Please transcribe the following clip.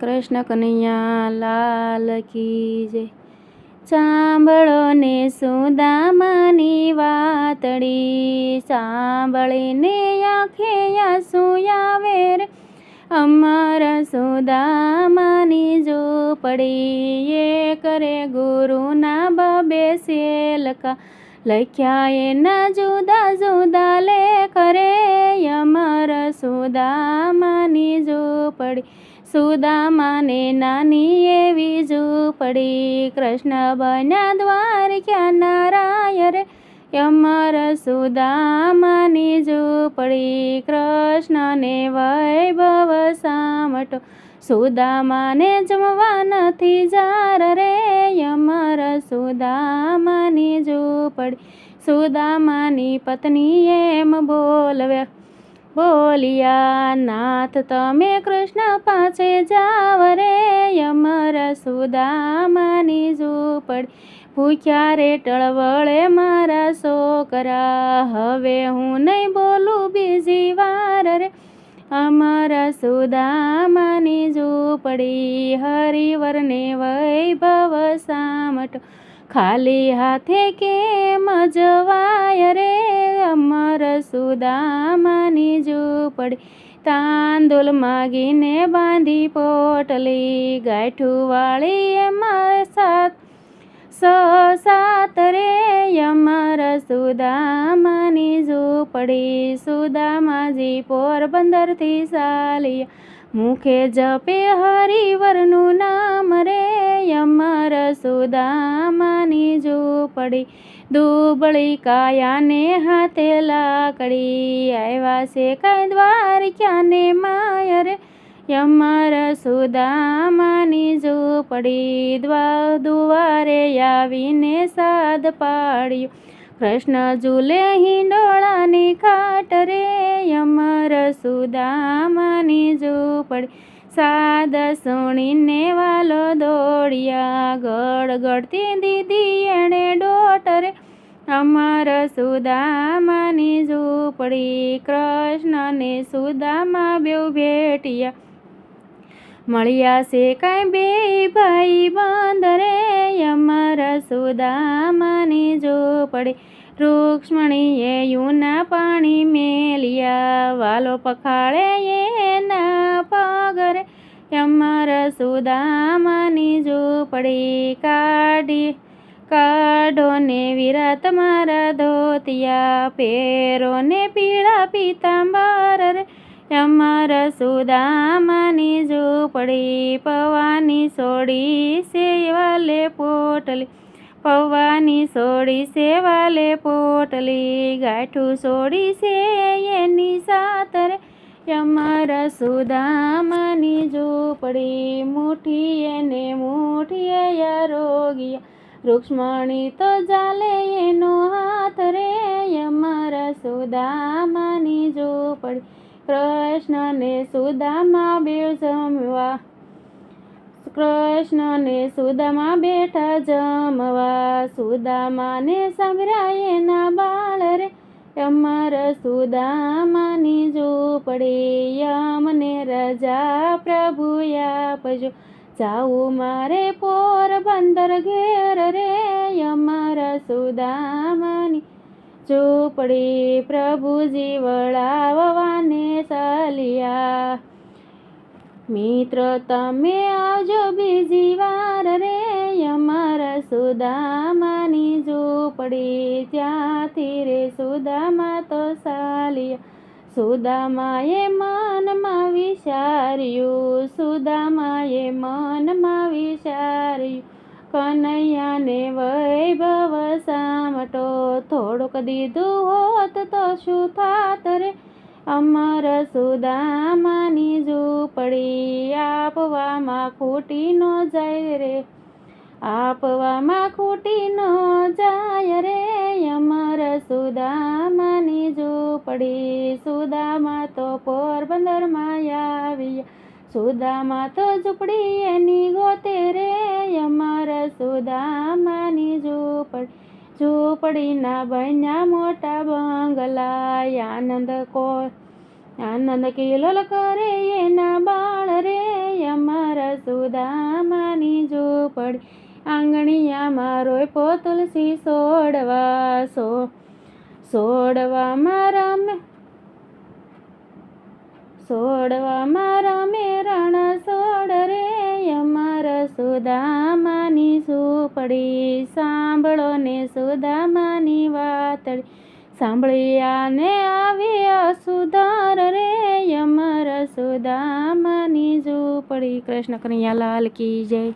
કૃષ્ણ કનૈયા લાલ કી જય. સાંભળો ને સુદામાની વાતડી, સાંભળીને આંખે આંસુ આવે રે. અમારા સુદામાની જો પડી એ કરે ગુરુના બબે સેલકા. લખ્યા એના જુદા જુદા લેખ કરે અમારા સુદામાની જો પડી સુદામાને નાની એવી ઝૂંપડી કૃષ્ણ બન્યા દ્વારકા નારાય રે અમર સુદામાની ઝૂંપડી કૃષ્ણને વૈભવ સામટો સુદામાને જમવા નથી જાર રે. અમર સુદામાની ઝૂંપડી સુદામાની પત્ની એમ બોલવ્યા બોલિયા, નાથ, તમે કૃષ્ણ પાસે જાવ રે, અમર સુદામાની ઝૂંપડી. ભૂખ્યા રે, ટળવળે મારા છોકરા, હવે હું નહીં બોલું બીજી વાર રે. અમારા સુદામાની ઝૂંપડી, હરિવરને વૈભવ સામટ ખાલી હાથે કેમ જવાય રે, અમર સુદામાની ઝૂંપડી તાંદુલ માગીને બાંધી પોટલી ગાંઠું વાળી એમાં સાત સો સાત રે અમર સુદામાની ઝૂંપડી સુદામાજી પોરબંદરથી સાલિયા મુખે જપે હરિવરનું નામ રે અમર સુદામાની ઝૂંપડી, દુબળી કાયાને હાથે લાકડી, આવ્યા છે કઈ દ્વારક્યાને માય રે યમર સુદામાની ઝૂંપડી, દ્વા દુવારે આવીને સાદ પાડ્યું. કૃષ્ણ ઝૂલે હિંડોળાની ખાટ રે અમર સુદામાની ઝૂંપડી સાદ સુણીને વાલો દોડ્યા ગળગડતી દીદી એણે ડોટરે, અમર સુદામાની ઝૂંપડી કૃષ્ણને સુદામા બેઉ ભેટિયા. મળ્યા છે કાંઈ બે ભાઈ બંધ રે અમર સુદામાની ઝૂંપડી રૂક્ષ્મણીએ યુના પાણી મેલિયા, વાલો પખાળે એના પગરે અમર સુદામાની ઝૂંપડી કાઢી. કાઢો ને વિરાત મારા ધોતિયા પેરો ને પીળા પીતાંબર રે અમર સુદામાની ઝૂંપડી પવાની સોડી સેવાલે પોટલી પવાની સોડી સેવાલે પોટલી ગાંઠું સોડી છે, એની સાતરે અમારા સુદામાની ઝૂંપડી મુઠી એને મુઠીએ યારોગિયા રૂક્ષ્મણી તો જાલે એનો હાથ રે અમર સુદામાની ઝૂંપડી કૃષ્ણને સુદામા બે જમવા કૃષ્ણને સુદામા બેઠા જમવા. સુદામાને સંભરાય ના બાળ રે. અમર સુદામાની ઝૂંપડી યમને રજા પ્રભુ આપજો. જાવું મારે પોરબંદર ઘેર રે. અમર સુદામાની ઝૂંપડી પ્રભુજી વળાવવાને ચાલ્યા મિત્ર, તમે આવજો બીજી વાર રે, અમારા સુદામાની ઝૂંપડી ત્યાંથી રે, સુદામા તો સાલિયા સુદામાએ મનમાં વિચાર્યું, સુદામાએ મનમાં વિચાર્યું, કનૈયાને વૈભવ સામટો થોડુંક દીધું હોત તો શું થાત રે? અમર સુદામાની ઝૂંપડી આપવામાં ખૂટી ન જાય રે. આપવામાં ખૂટી ન જાય રે અમર સુદામાની ઝૂંપડી. સુદામા તો પોરબંદરમાં આવી સુદામા તો ઝૂંપડી એની ગોતે રે અમર સુદામાની ઝૂંપડી. ઝૂંપડીના બન્યા મોટા બંગલા આનંદ કો, આનંદ કિલોલ કરે એના બાળ રે. અમારા સુદામાની ઝૂંપડી આંગણિયામાં રોયપો તુલસી સોડવા સો, સોડવામાં રમે સોડવામાં રમે રણ સોડ રે અમર સુદામાની સુપડી, સાંભળો ને સુદામાની વાતડી સાંભળ્યાને આવ્યા સુધાર રે, અમર સુદામાની ઝૂંપડી. કૃષ્ણ કનૈયા લાલ કી જય.